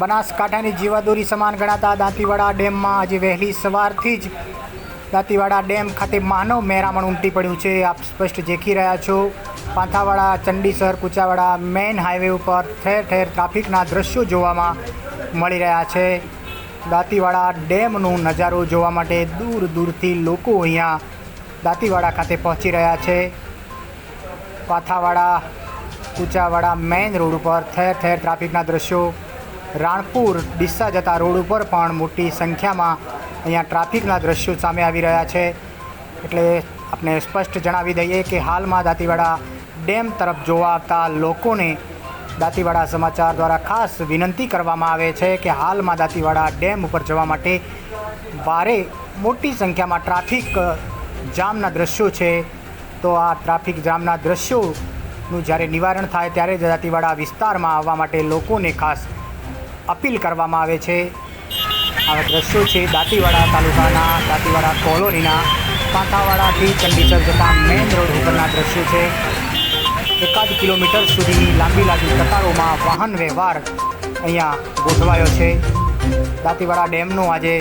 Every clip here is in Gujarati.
બનાસકાંઠાની જીવાદોરી સમાન ગણાતા દાંતીવાડા ડેમમાં આજે વહેલી સવારથી જ દાંતીવાડા ડેમ ખાતે માનવ મહેરામણ ઉમટી પડ્યું છે. આપ સ્પષ્ટ દેખી રહ્યા છો. પાંથાવાડા, ચંડીસર, કુચાવાડા મેઇન હાઈવે ઉપર ઠેર ઠેર ટ્રાફિકના દ્રશ્યો જોવામાં મળી રહ્યા છે. દાંતીવાડા ડેમનું નજારો જોવા માટે દૂર દૂરથી લોકો અહીંયા દાંતીવાડા ખાતે પહોંચી રહ્યા છે. પાથાવાડા, કુચાવાડા મેઇન રોડ ઉપર ઠેર ઠેર ટ્રાફિકના દ્રશ્યો રાણપુર ડીસા જતા રોડ ઉપર પણ મોટી સંખ્યામાં અહીંયા ટ્રાફિકના દ્રશ્યો સામે આવી રહ્યા છે. એટલે આપણે સ્પષ્ટ જણાવી દઈએ કે હાલમાં દાંતીવાડા ડેમ તરફ જોવા આવતા લોકોને દાંતીવાડા સમાચાર દ્વારા ખાસ વિનંતી કરવામાં આવે છે કે હાલમાં દાંતીવાડા ડેમ ઉપર જવા માટે ભારે મોટી સંખ્યામાં ટ્રાફિક જામના દ્રશ્યો છે. તો આ ટ્રાફિક જામના દ્રશ્યોનું જ્યારે નિવારણ થાય ત્યારે જ દાંતીવાડા વિસ્તારમાં આવવા માટે લોકોને ખાસ અપીલ કરવામાં આવે છે. આવા દ્રશ્યો છે દાંતીવાડા તાલુકાના દાંતીવાડા કોલોનીના કાંઠાવાડાથી ચંડીસર જતા મેઇન રોડ ઉપરના દ્રશ્યો છે. એકાદ કિલોમીટર સુધી લાંબી લાંબી કતારોમાં વાહન વ્યવહાર અહીંયા ગોઠવાયો છે. દાંતીવાડા ડેમનો આજે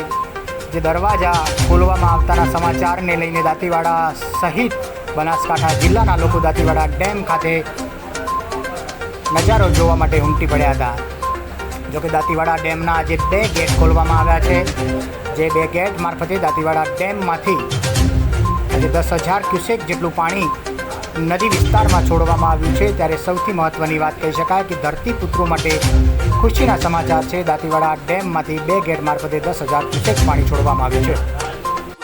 જે દરવાજા ખોલવામાં આવતાના સમાચારને લઈને દાંતીવાડા સહિત બનાસકાંઠા જિલ્લાના લોકો દાંતીવાડા ડેમ ખાતે નજારો જોવા માટે ઉમટી પડ્યા હતા. જોકે દાંતીવાડા ડેમના આજે બે ગેટ ખોલવામાં આવ્યા છે. જે બે ગેટ મારફતે દાંતીવાડા ડેમમાંથી આજે દસ હજાર ક્યુસેક જેટલું પાણી નદી વિસ્તારમાં છોડવામાં આવ્યું છે. ત્યારે સૌથી મહત્ત્વની વાત કહી શકાય કે ધરતીપુત્રો માટે ખુશીના સમાચાર છે. દાંતીવાડા ડેમમાંથી બે ગેટ મારફતે દસ હજાર ક્યુસેક પાણી છોડવામાં આવ્યું છે.